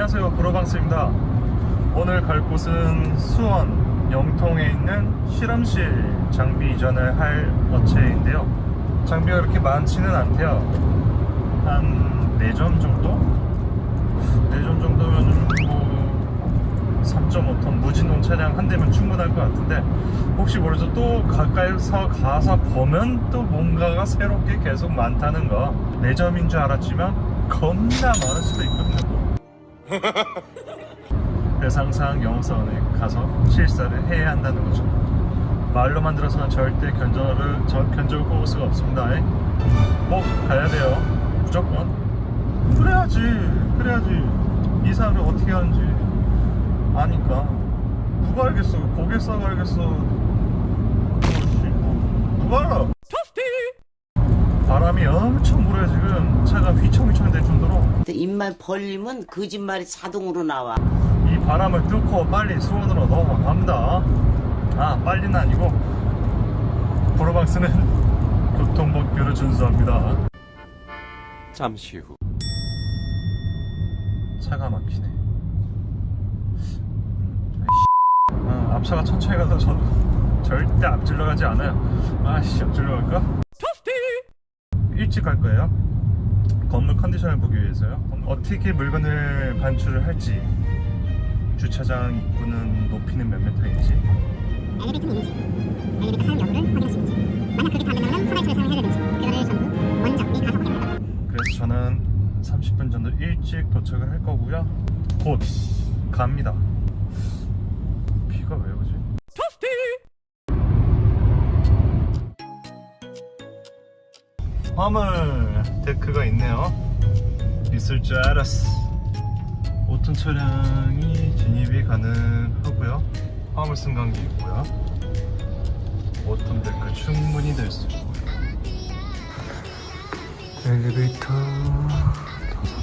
안녕하세요. 브로방스입니다. 오늘 갈 곳은 수원 영통에 있는 실험실 장비 이전을 할 업체인데요. 장비가 그렇게 많지는 않대요. 한 4점 정도? 4점 정도면 뭐 3.5톤 무진동 차량 한 대면 충분할 것 같은데 혹시 모르죠? 또 가까이서 가서 보면 또 뭔가가 새롭게 계속 많다는 거 4점인 줄 알았지만 겁나 많을 수도 있거든요 그래서 항상 영업사원에 가서 실사를 해야 한다는 거죠. 말로만 들어서는 절대 견적을 저, 견적을 뽑을 수가 없습니다. 에? 꼭 가야 돼요. 무조건. 그래야지 그래야지. 이사를 어떻게 하는지. 아니까. 누가 알겠어? 고객사가 알겠어? 뭐 누가 알아 바람이 엄청 불어요 지금. 차가 휘청휘청 될 정도로. 입만 벌리면 거짓말이 자동으로 나와. 이 바람을 뚫고 빨리 수원으로 넘어갑니다. 아 빨리는 아니고. 브로박스는 교통법규를 준수합니다. 잠시 후. 차가 막히네. 아, 앞차가 천천히 가서 전 절대 앞질러 가지 않아요. 아씨 앞질러 갈까? 일찍 갈 거예요. 건물 컨디션을 보기 위해서요. 어떻게 물건을 반출을 할지 주차장 입구는 높이는 몇 미터인지. 엘리베이터는 있는지 엘리베이터 사용 여부를 확인하시는지 만약 그게 다안 된다면 서갈 처리상을 해야 되는지 그거를 전부 원장 및 가서 확인합니다. 그래서 저는 30분 정도 일찍 도착을 할 거고요. 곧 갑니다 화물 데크가 있네요. 있을 줄 알았어. 5톤 차량이 진입이 가능하고요. 화물 승강기 있고요. 5톤 데크 충분히 될 수 있고요. 엘리베이터. 다섯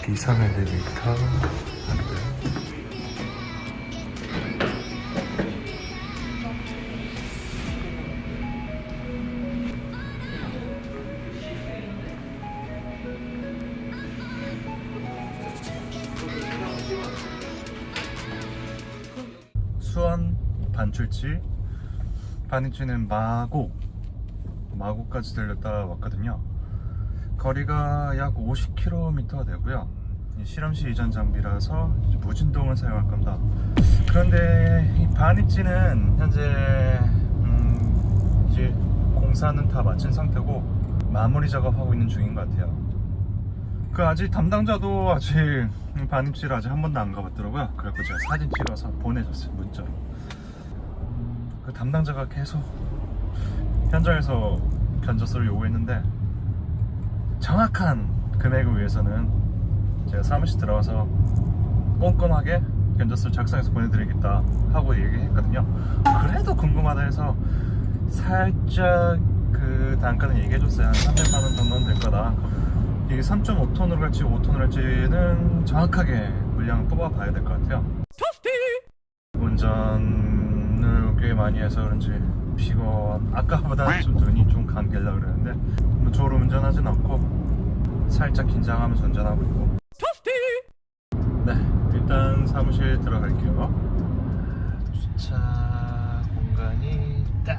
개 비상 엘리베이터 수원 반출지 반입지는 마곡 마곡까지 들렸다 왔거든요. 거리가 약 50km 되고요. 이 실험실 이전 장비라서 무진동을 사용할 겁니다. 그런데 이 반입지는 현재 음, 이제 공사는 다 마친 상태고 마무리 작업하고 있는 중인 것 같아요. 그 아직 담당자도 아직 반입지를 아직 한 번도 안 가봤더라고요. 그래서 제가 사진 찍어서 보내줬어요 문자로. 음, 그 담당자가 계속 현장에서 견적서를 요구했는데 정확한 금액을 위해서는 제가 사무실 들어가서 꼼꼼하게 견적서를 작성해서 보내드리겠다 하고 얘기했거든요. 그래도 궁금하다 해서 살짝 그 단가는 얘기해줬어요. 한 300만 원 정도는 될 거다. 이게 3.5톤으로 갈지 5톤으로 갈지는 정확하게 물량을 뽑아봐야 될 것 같아요. 운전을 꽤 많이 해서 그런지 피곤 아까보다 좀 눈이 좀 감길라 그러는데 뭐 저로 운전하진 않고 살짝 긴장하면서 운전하고 있고. 네 일단 사무실 들어갈게요. 주차 공간이 딱